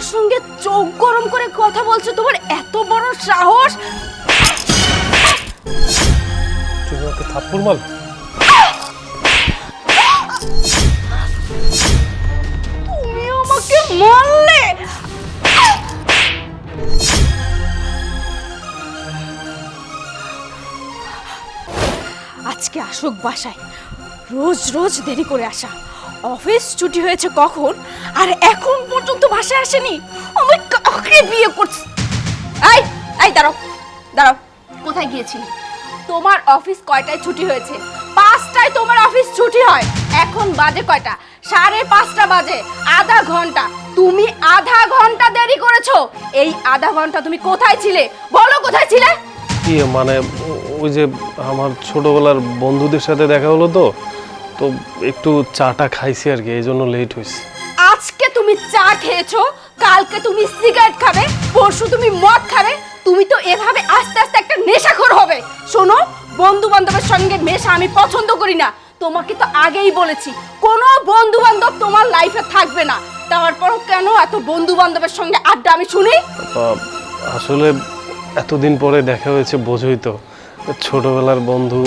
আমার সঙ্গে চোখ গরম করে কথা বলছো? তোমার এত বড় সাহস! তুমি থাপ্পড় তুমি আমাকে মারলে! আজকে আসুক বাসায়। রোজ রোজ দেরি করে আসা। অফিস ছুটি হয়েছে কখন? আর এখন পর্যন্ত বাসায় আসেনি? আমি কাকে বিয়ে করছি? দাঁড়াও দাঁড়াও। কোথায় গিয়েছিলি? তোমার অফিস কয়টায় ছুটি হয়েছে? পাঁচটায় তোমার অফিস ছুটি হয়। এখন বাজে কয়টা? সাড়ে পাঁচটা বাজে, আধা ঘণ্টা। তুমি আধা ঘণ্টা দেরি করেছ। এই আধা ঘণ্টা তুমি কোথায় ছিলে? বলো কোথায় ছিলে? কি মানে ওই যে আমার ছোটবেলার বন্ধুদের সাথে দেখা হলো তো? তো একটু চাটা খাইছি আর কি এই জন্য লেট হয়েছে আজকে তুমি চা খেয়েছো কালকে তুমি সিগারেট খাবে পরশু তুমি মদ খাবে তুমি তো এভাবে আস্তে আস্তে একটা নেশাখোর হবে। শোনো বন্ধু বান্ধবের সঙ্গে মেশা আমি পছন্দ করি না। তোমাকে তো আগেই বলেছি কোনো বন্ধু বান্ধব তোমার লাইফে থাকবে না। তারপরও কেন এত বন্ধু বান্ধবের সঙ্গে আড্ডা আমি শুনি? আসলে এতদিন পরে দেখা হয়েছে বোঝই তো। ছোটবেলার বন্ধু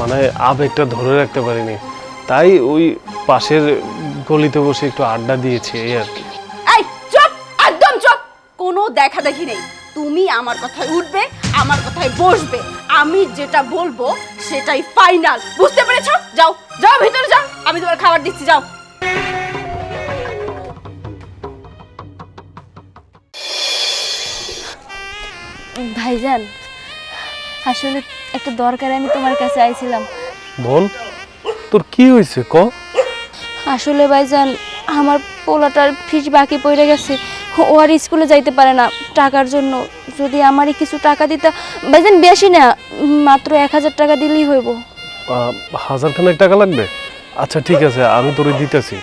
মানে আবেগটা ধরে রাখতে পারিনি। তাই ওই পাশের গলিতে বসে একটু আড্ডা দিয়েছে এই আর কি। এই চুপ একদম চুপ। কোনো দেখা দেখি নেই। তুমি আমার কথায় উঠবে আমার কথায় বসবে। আমি যেটা বলব সেটাই ফাইনাল বুঝতে পেরেছ? যাও যাও ভিতরে যাও। আমি তোমার খাবার দিচ্ছি যাও। ভাইজান আসলে একটা দরকারে আমি তোমার কাছে আইছিলাম। বল। তোর কি হয়েছে ক? আসলে ভাইজান আমার পোলাটার ফিস বাকি পড়ে গেছে। ও আর স্কুলে যাইতে পারে না টাকার জন্য। যদি আমারই কিছু টাকা দিতা ভাইজান বেশি না মাত্র এক হাজার টাকা দিলেই হইব। হাজার খানেক টাকা লাগবে? আচ্ছা ঠিক আছে আমি তোরে দিতেছি।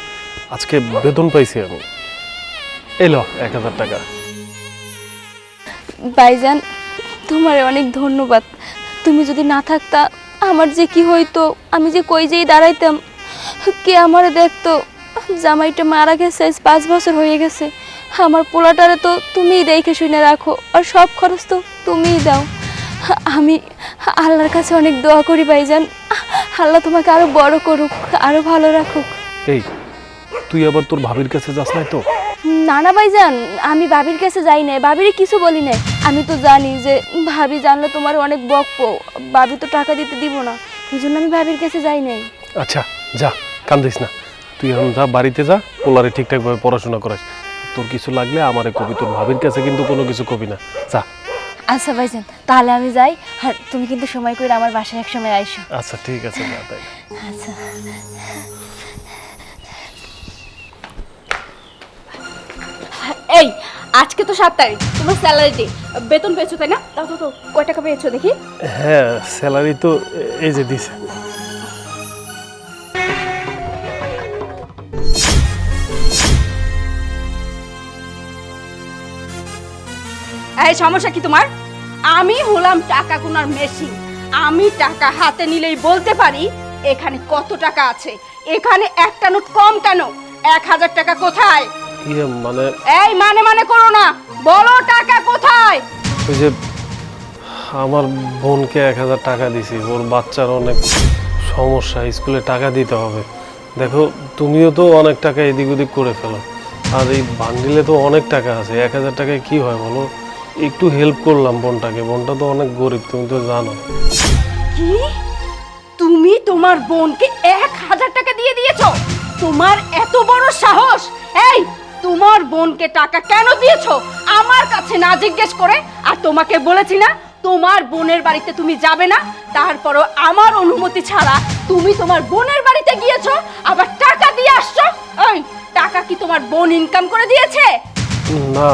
আজকে বেতন পাইছি আমি। এলো এক হাজার টাকা। ভাইজান তোমার অনেক ধন্যবাদ। তুমি যদি না থাকতা আমার যে কি হইতো আমি যে কই যেই দাঁড়াইতাম কে আমার দেখতো? জামাইটা মারা গেছে পাঁচ বছর হয়ে গেছে। আমার পোলাটারে তো তুমিই দেখে শুনে রাখো আর সব খরচ তো তুমিই দাও। আমি আল্লাহর কাছে অনেক দোয়া করি ভাইজান। আল্লাহ তোমাকে আরও বড় করুক আরও ভালো রাখুক। এই তুই আবার তোর ভাবির কাছে যাস নাই তো? না না ভাইজান আমি ভাবির কাছে যাই নাই ভাবির কিছু বলি নাই। আমি তো জানি যে ভাবি জানলে তোমার অনেক বকবো। ভাবি তো টাকা দিতে দিব না। এই জন্য আমি ভাবির কাছে যাই নাই। আচ্ছা যা কান্দিস না। তুই এখন যা বাড়িতে যা পোলারে ঠিকঠাকভাবে পড়াশোনা করাস। তোর কিছু লাগলে আমারে কবি তোর ভাবির কাছে কিন্তু কোনো কিছু কবি না। যা। আচ্ছা ভাইজান তাহলে আমি যাই। আর তুমি কিন্তু সময় করে আমার বাসায় এক সময় আইসো। আচ্ছা ঠিক আছে যা তাই। আচ্ছা। এই আজকে তো সাত তারিখ তোমার স্যালারি ডে বেতন পেয়েছ তাই না? দাও তো তো কয় টাকা পেয়েছ দেখি। হ্যাঁ স্যালারি তো এই যে দিছে। এই সমস্যা কি তোমার? আমি হলাম টাকা কোনার মেশিন আমি টাকা হাতে নিলেই বলতে পারি এখানে কত টাকা আছে? এখানে একটা নোট কম কেন? এক হাজার টাকা কোথায়? ইয়ে মানে? এই মানে মানে করো না। বলো টাকা কোথায়? ওই যে আমার বোনকে এক হাজার টাকা দিছি ওর বাচ্চার অনেক সমস্যা স্কুলে টাকা দিতে হবে। দেখো তুমিও তো অনেক টাকা এদিক ওদিক করে ফেলো। আর এই বান্ডিলে তো অনেক টাকা আছে এক হাজার টাকায় কি হয় বলো? একটু হেল্প করলাম বোনটাকে বোনটা তো অনেক গরিব তুমি তো জানো। কি? তুমি তোমার বোনকে এক হাজার টাকা দিয়ে দিয়েছ? তোমার এত বড় সাহস? এই তোমার বোনকে টাকা কেন দিয়েছ? আমার কাছে না জিজ্ঞেস করে আর তোমাকে বলেছি না তোমার বোনের বাড়িতে তুমি যাবে না তারপরও আমার অনুমতি ছাড়া তুমি তোমার বোনের বাড়িতে গিয়েছো আবার টাকা দিয়ে আসছো? এই টাকা কি তোমার বোন ইনকাম করে দিয়েছে? না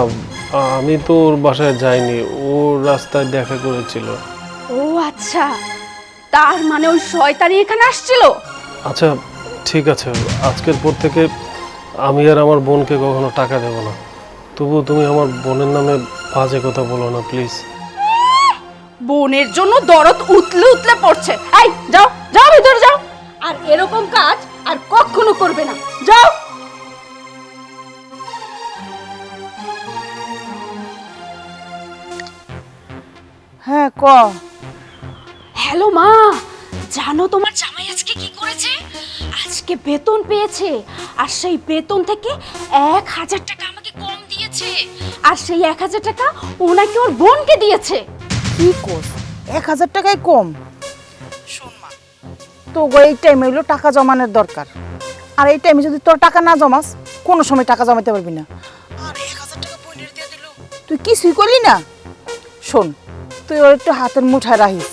আমি তো ওর বাসায় যাইনি ও রাস্তায় দেখা করেছিল। ও আচ্ছা তার মানে ওই শয়তানি এখানে আসছিল? আচ্ছা ঠিক আছে আজকের পর থেকে আমি আর আমার বোনকে কখনো টাকা দেব না। তবু তুমি আমার বোনের নামে বাজে কথা বলো না প্লিজ। বোনের জন্য দরদ উতলে উতলে পড়ছে। এই যাও যাও ভিতরে যাও। আর এরকম কাজ আর কখনো করবে না। যাও। হ্যাঁ ক? হ্যালো মা। জানো তোমার জামাই আজকে কি করেছে? আজকে বেতন পেয়েছে আর সেই বেতন থেকে এক হাজার টাকা আমাকে কম দিয়েছে। আর সেই এক হাজার টাকা ওনাকে ওর বোনকে দিয়েছে। কি কোস? এক হাজার টাকায় কম? শোন মা। তো এই টাইমে হইল টাকা জমানোর দরকার। আর এই টাইমে যদি তোর টাকা না জমাস কোনো সময় টাকা জমাতে পারবি না। আর এক হাজার টাকা বোনের দিয়ে দিল। তুই কিছুই করলি না? শোন তুই ওর একটু হাতের মুঠায় রাখিস।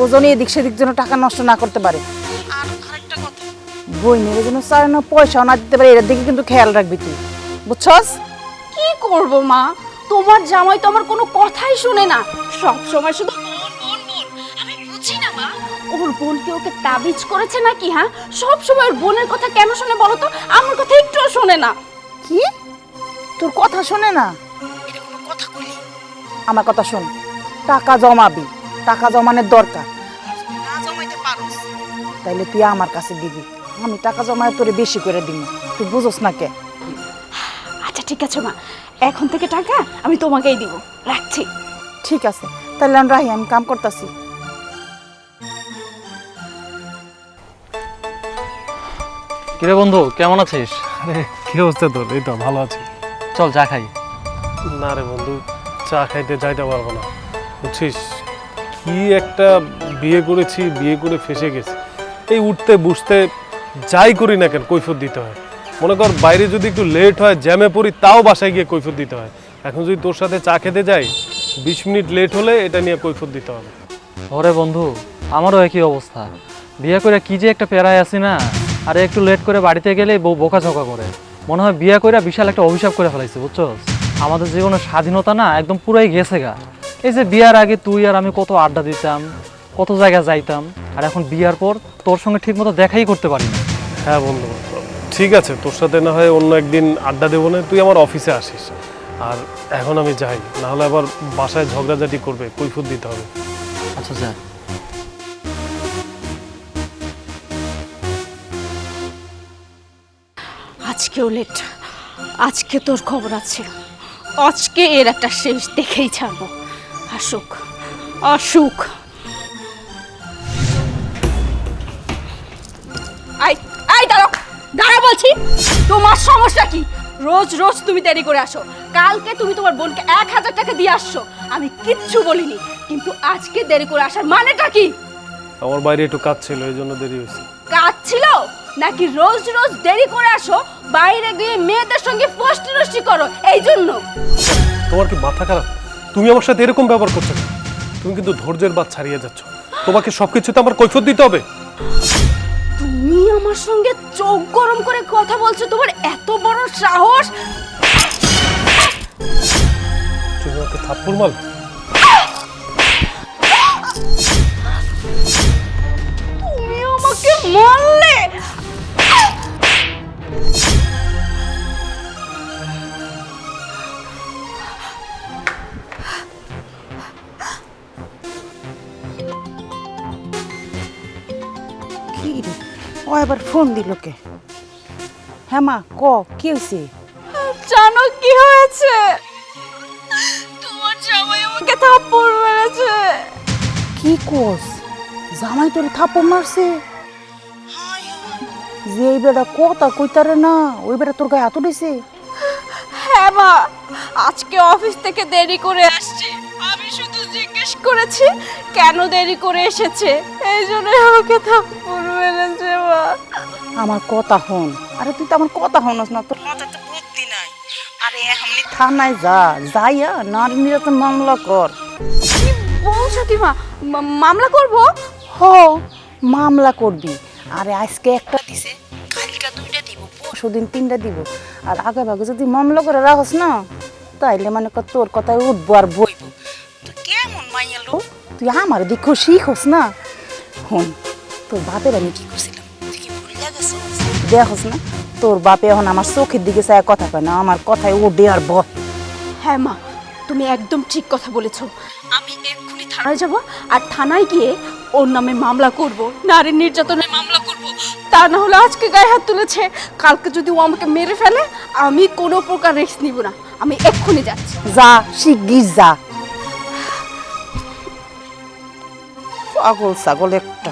ও যেন এদিক সেদিক যেন টাকা নষ্ট না করতে পারে। আর আরেকটা কথা। বইনের যেন চায় না পয়সাও না দিতে পারে এর দিকে কিন্তু খেয়াল রাখবি তুই। বুঝছস? কি করব মা? তোমার জামাই তো আমার কোনো কথাই শুনে না। সব সময় শুধু বোন বোন বোন। আমি বুঝি না মা। ওর বোনকে ওকে তাবিজ করেছে নাকি হ্যাঁ? সব সময় ওর বোনের কথা কেন শুনে বলো তো? আমার কথা একটুও শোনে না। কি? তোর কথা শোনে না? এটা কোনো কথা কইলি? আমার কথা শোন। টাকা জমাবি। টাকা জমানোর দরকার। না জমাইতে পারোস। তাইলে তুই আমার কাছে দিবি। আমি টাকা জমায় তোরে বেশি করে দিব। তুই বুঝোস না কে? আচ্ছা ঠিক আছে মা। এখন থেকে টাকা আমি তোমাকেই দিব। রাখছি। ঠিক আছে। তাহলে আমি রাহি আমি কাম করতেছি। কিরে বন্ধু কেমন আছিস? আরে কি অবস্থা তোর? এই তো ভালো আছি। চল চা খাই। না রে বন্ধু চা খাইতে যাইতে পারব না। বুঝছিস? কি একটা বিয়ে করেছি, বিয়ে করে ফেসে গেছি। এই উঠতে বসতে যাই করি না কেন কৈফত দিতে হয়। মনে কর বাইরে যদি একটু লেট হয়, জ্যামে পড়ি, তাও বাসায় গিয়ে কৈফত দিতে হয়। এখন যদি তোর সাথে চা খেতে যাই, বিশ মিনিট লেট হলে এটা নিয়ে কৈফত দিতে হবে। ওরে বন্ধু, আমারও একই অবস্থা। বিয়ে করে কি যে একটা পেরায় আছি না, আরে একটু লেট করে বাড়িতে গেলে বউ বোকাঝোকা করে। মনে হয় বিয়ে করে বিশাল একটা অভিশাপ করে ফেলাইছে বুঝছ আমাদের জীবনের স্বাধীনতা না একদম পুরাই গেছে গা। এই যে বিয়ার আগে তুই আর আমি কত আড্ডা দিতাম কত জায়গায় যাইতাম আর এখন বিয়ার পর তোর সঙ্গে ঠিকমতো দেখাই করতে পারি না। হ্যাঁ বন্ধু ঠিক আছে তোর সাথে না হয় অন্য একদিন আড্ডা দেবো না তুই আমার অফিসে আসিস। আর এখন আমি যাই নাহলে আবার বাসায় ঝগড়াঝাটি করবে কৈফত দিতে হবে। আচ্ছা যা আজকেও লেট আজকে তোর খবর আছে। আজকে এর একটা শেষ দেখেই ছাড়বো। আসুক আসুক আই আই দাঁড়াও দাঁড়া বলছি তোমার সমস্যা কি? রোজ রোজ তুমি দেরি করে আসো। কালকে তুমি তোমার বোনকে এক হাজার টাকা দিয়ে আসছো। আমি কিচ্ছু বলিনি কিন্তু আজকে দেরি করে আসার মানেটা কি? আমার বাইরে একটু কাজ ছিল এই জন্য দেরি হয়েছে। কাজ ছিল? নাকি রোজ রোজ দেরি করে আসো বাইরে গিয়ে মেয়েদের সঙ্গে ফষ্টি নষ্টি করো এই জন্য? তোমার কি মাথা খারাপ? তুমি আমার সাথে এরকম ব্যবহার করছ তুমি কিন্তু ধৈর্যের বাদ ছাড়িয়ে যাচ্ছ। তোমাকে সবকিছুতে আমার কৈফত দিতে হবে। তুমি আমার সঙ্গে চোখ গরম করে কথা বলছো তোমার এত বড় সাহস! তুমি আমাকে থাপ্পড় মাল তুমি আমাকে মারলে? কি রে ও এবার ফোন দিল কে? হ্যাঁ মা ক কি হয়েছে? জানো কি হয়েছে? তোমার জামাই আমাকে থাপ্পড় মেরেছে। কি কোস? জামাই তোর থাপ্পড় মারছে? যে এই বেটা কথা কইতারে না ওই বেটা তোর গায়ে হাত উঠেছে? হ্যাঁ মা আজকে অফিস থেকে দেরি করে শুধু জিজ্ঞেস করেছি কেন দেরি করে এসেছে? এই জন্য আমাকে থাপ্পড় মেরেছে মা। আমার কথা হন আরে তুই তো আমার কথা হনস না তোর মাথায় তো বুদ্ধি নাই। আরে এমনি থানায় যা যাইয়া নারী নির্যাতন মামলা কর। বলছো কি মা? মামলা করব? হ মামলা করবি। আরে আজকে একটা দিছে কালকে দুইটা দিব পরশু দিন তিনটা দিব। আর আগে ভাগে যদি মামলা করে রাখস না তাইলে মানে তোর কথায় উঠবো আর বইব। তুই আমার দেখো শিখস না। হন তোর বাপের আমি কি করছিলাম? দেখস না তোর বাপে এখন আমার চোখের দিকে চায় কথা কয় না আমার কথায় উঠে আর বয় হ্যাঁ মা তুমি একদম ঠিক কথা বলেছ। আমি এক্ষুনি থানায় যাব আর থানায় গিয়ে ওর নামে মামলা করব। নারী নির্যাতনের মামলা করব। তা না হলে আজকে গায়ে হাত তুলেছে। কালকে যদি ও আমাকে মেরে ফেলে আমি কোনো প্রকার রিস্ক নিব না। আমি এক্ষুনি যাচ্ছি। যা শিগগির যা। পাগল ছাগল একটা।